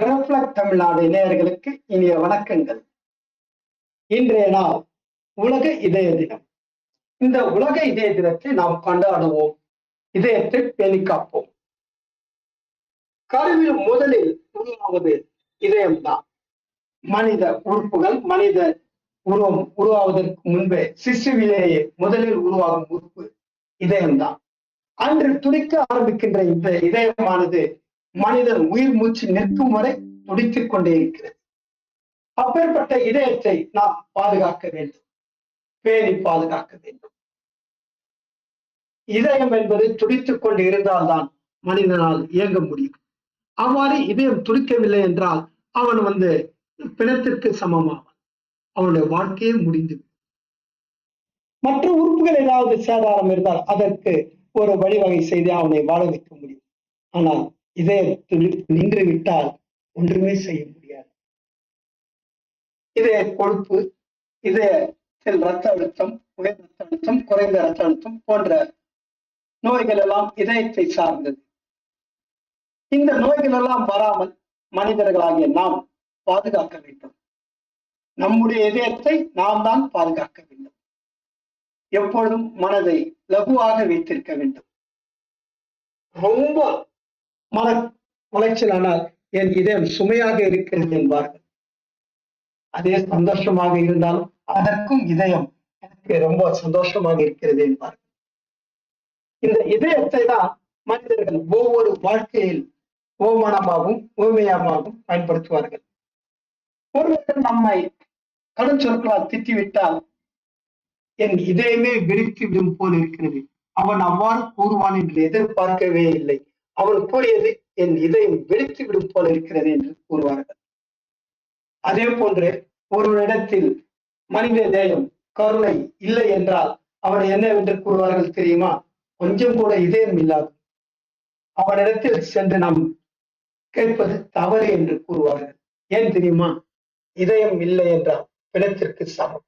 Reflect Tamil Nadu நேயர்களுக்கு இனிய வணக்கங்கள். இன்றைய நாள் உலக இதய தினம். இந்த உலக இதய தினத்தை நாம் கொண்டாடுவோம். இதயத்தை பேணி காப்போம். கருவில் முதலில் உருவாவது இதயம்தான். மனித உறுப்புகள் மனித உருவம் உருவாவதற்கு முன்பே சிசுவிலேயே முதலில் உருவாகும் உறுப்பு இதயம்தான். அன்று துடிக்க ஆரம்பிக்கின்ற இந்த இதயமானது மனிதன் உயிர் மூச்சு நிற்கும் வரை துடித்துக் கொண்டே இருக்கிறது. அப்பேற்பட்ட இதயத்தை நாம் பாதுகாக்க வேண்டும். பேணி பாதுகாக்க வேண்டும். இதயம் என்பது துடித்துக் கொண்டு இருந்தால்தான் மனிதனால் இயங்க முடியும். அவ்வாறு இதயம் துடிக்கவில்லை என்றால் அவன் வந்து பிணத்திற்கு சமமாவான். அவனுடைய வாழ்க்கையே முடிந்து மற்ற உறுப்புகள் ஏதாவது சேதாரம் இருந்தால் அதற்கு ஒரு வழிவகை செய்து அவனை வாழ வைக்க முடியும். ஆனால் இதயத்தில் நின்று விட்டால் ஒன்றுமே செய்ய முடியாது. இதய கொழுப்பு இதயத்தில் ரத்த அழுத்தம் உயர் ரத்த அழுத்தம் குறைந்த ரத்த அழுத்தம் போன்ற நோய்கள் எல்லாம் இதயத்தை சார்ந்தது. இந்த நோய்கள் எல்லாம் வராமல் மனிதர்களாகிய நாம் பாதுகாக்க வேண்டும். நம்முடைய இதயத்தை நாம் தான் பாதுகாக்க வேண்டும். எப்பொழுதும் மனதை லகுவாக வைத்திருக்க வேண்டும். ரொம்ப மன உளைச்சலானால் என் இதயம் சுமையாக இருக்கிறது என்பார்கள். அதே சந்தோஷமாக இருந்தாலும் அதற்கும் இதயம் எனக்கு ரொம்ப சந்தோஷமாக இருக்கிறது என்பார்கள். இந்த இதயத்தை தான் மனிதர்கள் ஒவ்வொரு வாழ்க்கையில் ஓமானமாகவும் ஓமையமாகவும் பயன்படுத்துவார்கள். ஒருவர் நம்மை கடும் சொற்களால் திட்டிவிட்டால் என் இதயமே வெடித்து விடும் போல் இருக்கிறது. அவன் அவ்வாறு கூறுவான் என்று எதிர்பார்க்கவே இல்லை. அவன் கூறியது என் இதயம் வெடித்து விடும் போல இருக்கிறது என்று கூறுவார்கள். அதே போன்று ஒருவரிடத்தில் மனித நேயம் கருணை இல்லை என்றால் அவன் என்னவென்று கூறுவார்கள் தெரியுமா? கொஞ்சம் கூட இதயம் இல்லாது அவனிடத்தில் சென்று நாம் கேட்பது தவறு என்று கூறுவார்கள். ஏன் தெரியுமா? இதயம் இல்லை என்றால் பிணத்திற்கு சமம்.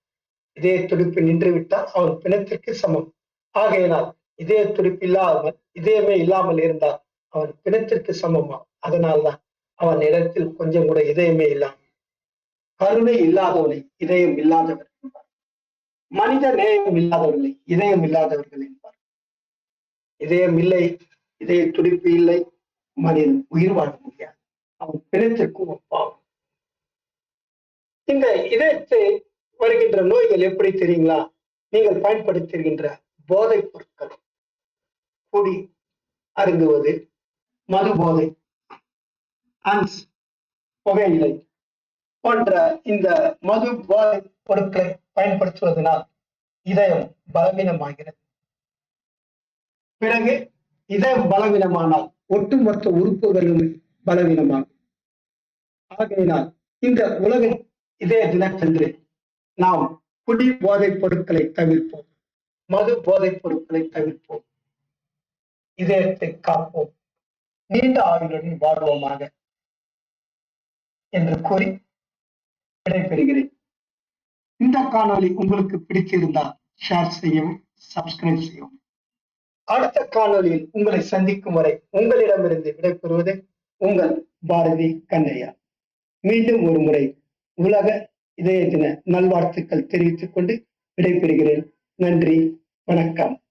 இதய துடிப்பு நின்று விட்டால் அவன் பிணத்திற்கு சமம். ஆகையினால் இதய துடிப்பு இல்லாமல் இதயமே இல்லாமல் இருந்தால் அவன் பிணத்திற்கு சமமா அதனால்தான் அவன் இடத்தில் கொஞ்சம் கூட இதயமே இல்லாமல் கருணை இல்லாதவனை இதயம் இல்லாதவர் என்பார். மனித நேயம் இல்லாதவர்களை இதயம் இல்லாதவர்கள் என்பார். இதயம் இல்லை இதய துடிப்பு இல்லை மனிதன் உயிர் வாழ முடியாது. அவன் பிணத்திற்கு ஒப்பாகும் இந்த இதயத்தை வருகின்ற நோய்கள் எப்படி தெரியுங்களா? நீங்கள் பயன்படுத்துகின்ற போதைப் பொருட்கள் குடி அருந்துவது மது போதை அன்ஸ் புகையிலை போன்ற இந்த மது போதை பொருட்களை பயன்படுத்துவதனால் இதயம் பலவீனமாகிறது. பிறகு இதயம் பலவீனமானால் ஒட்டுமொத்த உறுப்புகளும் பலவீனமாகும். ஆகையினால் இந்த உலக இதய தினத்தன்று நாம் குடி போதைப் பொருட்களை தவிர்ப்போம். மது போதைப் பொருட்களை தவிர்ப்போம். இதயத்தை காப்போம். நீண்ட ஆயுளுடன் வாழ்வோமாக என்று கூறி விடைபெறுகிறேன். இந்த காணொளி உங்களுக்கு பிடிச்சிருந்தால் ஷேர் செய்யவும் சப்ஸ்கிரைப் செய்யவும். அடுத்த காணொளியில் உங்களை சந்திக்கும் வரை உங்களிடமிருந்து விடைபெறுவது உங்கள் பாரதி கண்ணையா. மீண்டும் ஒரு முறை உலக இதய தின நல்வாழ்த்துக்கள் தெரிவித்துக் கொண்டு விடைபெறுகிறேன். நன்றி வணக்கம்.